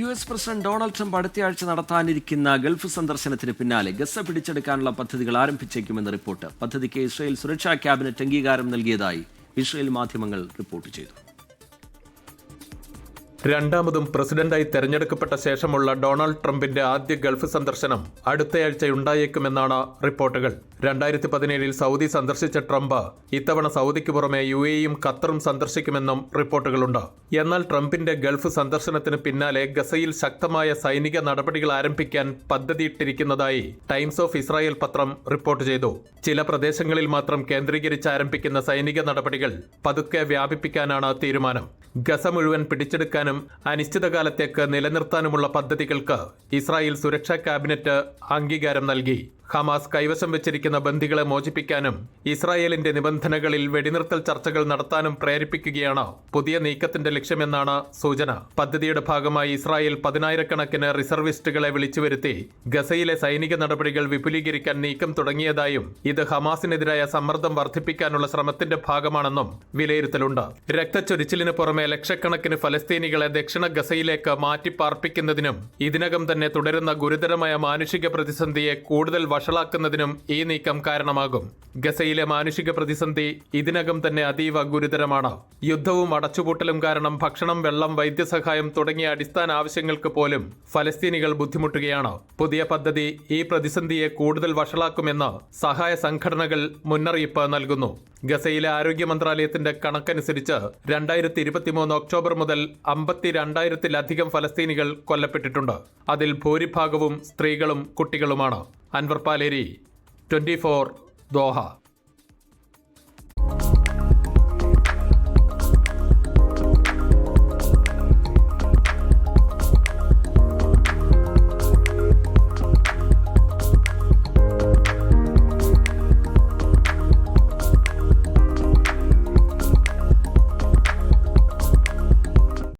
U S president Donald Trump അടുത്തയാഴ്ച നടത്താനിരിക്കുന്ന Gulf സന്ദർശനത്തിന് പിന്നാലെ ഗസ പിടിച്ചെടുക്കാനുള്ള പദ്ധതികൾ ആരംഭിച്ചേക്കുമെന്ന് റിപ്പോർട്ട്. പദ്ധതിക്ക് ഇസ്രയേൽ സുരക്ഷാ ക്യാബിനറ്റ് അംഗീകാരം നൽകിയതായി ഇസ്രയേൽ മാധ്യമങ്ങൾ റിപ്പോർട്ട് ചെയ്തു. രണ്ടാമതും പ്രസിഡന്റായി തെരഞ്ഞെടുക്കപ്പെട്ട ശേഷമുള്ള ഡൊണാൾഡ് ട്രംപിന്റെ ആദ്യ ഗൾഫ് സന്ദർശനം അടുത്തയാഴ്ച ഉണ്ടായേക്കുമെന്നാണ് റിപ്പോർട്ടുകൾ. രണ്ടായിരത്തി പതിനേഴിൽ സൗദി സന്ദർശിച്ച ട്രംപ് ഇത്തവണ സൗദിക്ക് പുറമെ യു എയും ഖത്തറും സന്ദർശിക്കുമെന്നും റിപ്പോർട്ടുകളുണ്ട്. എന്നാൽ ട്രംപിന്റെ ഗൾഫ് സന്ദർശനത്തിന് പിന്നാലെ ഗസയിൽ ശക്തമായ സൈനിക നടപടികൾ ആരംഭിക്കാൻ പദ്ധതിയിട്ടിരിക്കുന്നതായി ടൈംസ് ഓഫ് ഇസ്രായേൽ പത്രം റിപ്പോർട്ട് ചെയ്തു. ചില പ്രദേശങ്ങളിൽ മാത്രം കേന്ദ്രീകരിച്ച് ആരംഭിക്കുന്ന സൈനിക നടപടികൾ പതുക്കെ വ്യാപിപ്പിക്കാനാണ് തീരുമാനം. ഗസ മുഴുവൻ പിടിച്ചെടുക്കാനും അനിശ്ചിതകാലത്തേക്ക് നിലനിർത്താനുമുള്ള പദ്ധതികൾക്ക് ഇസ്രായേൽ സുരക്ഷാ ക്യാബിനറ്റ് അംഗീകാരം നൽകി. ഹമാസ് കൈവശം വെച്ചിരിക്കുന്ന ബന്ദികളെ മോചിപ്പിക്കാനും ഇസ്രായേലിന്റെ നിബന്ധനകളിൽ വെടിനിർത്തൽ ചർച്ചകൾ നടത്താനും പ്രേരിപ്പിക്കുകയാണ് പുതിയ നീക്കത്തിന്റെ ലക്ഷ്യമെന്നാണ് സൂചന. പദ്ധതിയുടെ ഭാഗമായി ഇസ്രായേൽ പതിനായിരക്കണക്കിന് റിസർവിസ്റ്റുകളെ വിളിച്ചു വരുത്തി ഗസയിലെ സൈനിക നടപടികൾ വിപുലീകരിക്കാൻ നീക്കം തുടങ്ങിയതായും ഇത് ഹമാസിനെതിരായ സമ്മർദ്ദം വർദ്ധിപ്പിക്കാനുള്ള ശ്രമത്തിന്റെ ഭാഗമാണെന്നും വിലയിരുത്തലുണ്ട്. രക്തച്ചൊരിച്ചിലിന് പുറമെ ലക്ഷക്കണക്കിന് ഫലസ്തീനികളെ ദക്ഷിണ ഗസയിലേക്ക് മാറ്റിപ്പാർപ്പിക്കുന്നതിനും ഇതിനകം തന്നെ തുടരുന്ന ഗുരുതരമായ മാനുഷിക പ്രതിസന്ധിയെ കൂടുതൽ വഷളാക്കുന്നതിനും ഈ നീക്കം കാരണമാകും. ഗസയിലെ മാനുഷിക പ്രതിസന്ധി ഇതിനകം തന്നെ അതീവ ഗുരുതരമാണ്. യുദ്ധവും അടച്ചുപൂട്ടലും കാരണം ഭക്ഷണം വെള്ളം വൈദ്യസഹായം തുടങ്ങിയ അടിസ്ഥാന ആവശ്യങ്ങൾക്ക് പോലും ഫലസ്തീനികൾ ബുദ്ധിമുട്ടുകയാണ്. പുതിയ പദ്ധതി ഈ പ്രതിസന്ധിയെ കൂടുതൽ വഷളാക്കുമെന്ന് സഹായ സംഘടനകൾ മുന്നറിയിപ്പ് നൽകുന്നു. ഗസയിലെ ആരോഗ്യ മന്ത്രാലയത്തിന്റെ കണക്കനുസരിച്ച് രണ്ടായിരത്തി ഇരുപത്തിമൂന്ന് ഒക്ടോബർ മുതൽ അമ്പത്തിരണ്ടായിരത്തിലധികം ഫലസ്തീനികൾ കൊല്ലപ്പെട്ടിട്ടുണ്ട്. അതിൽ ഭൂരിഭാഗവും സ്ത്രീകളും കുട്ടികളുമാണ്. Anwar Paleri twenty four Doha.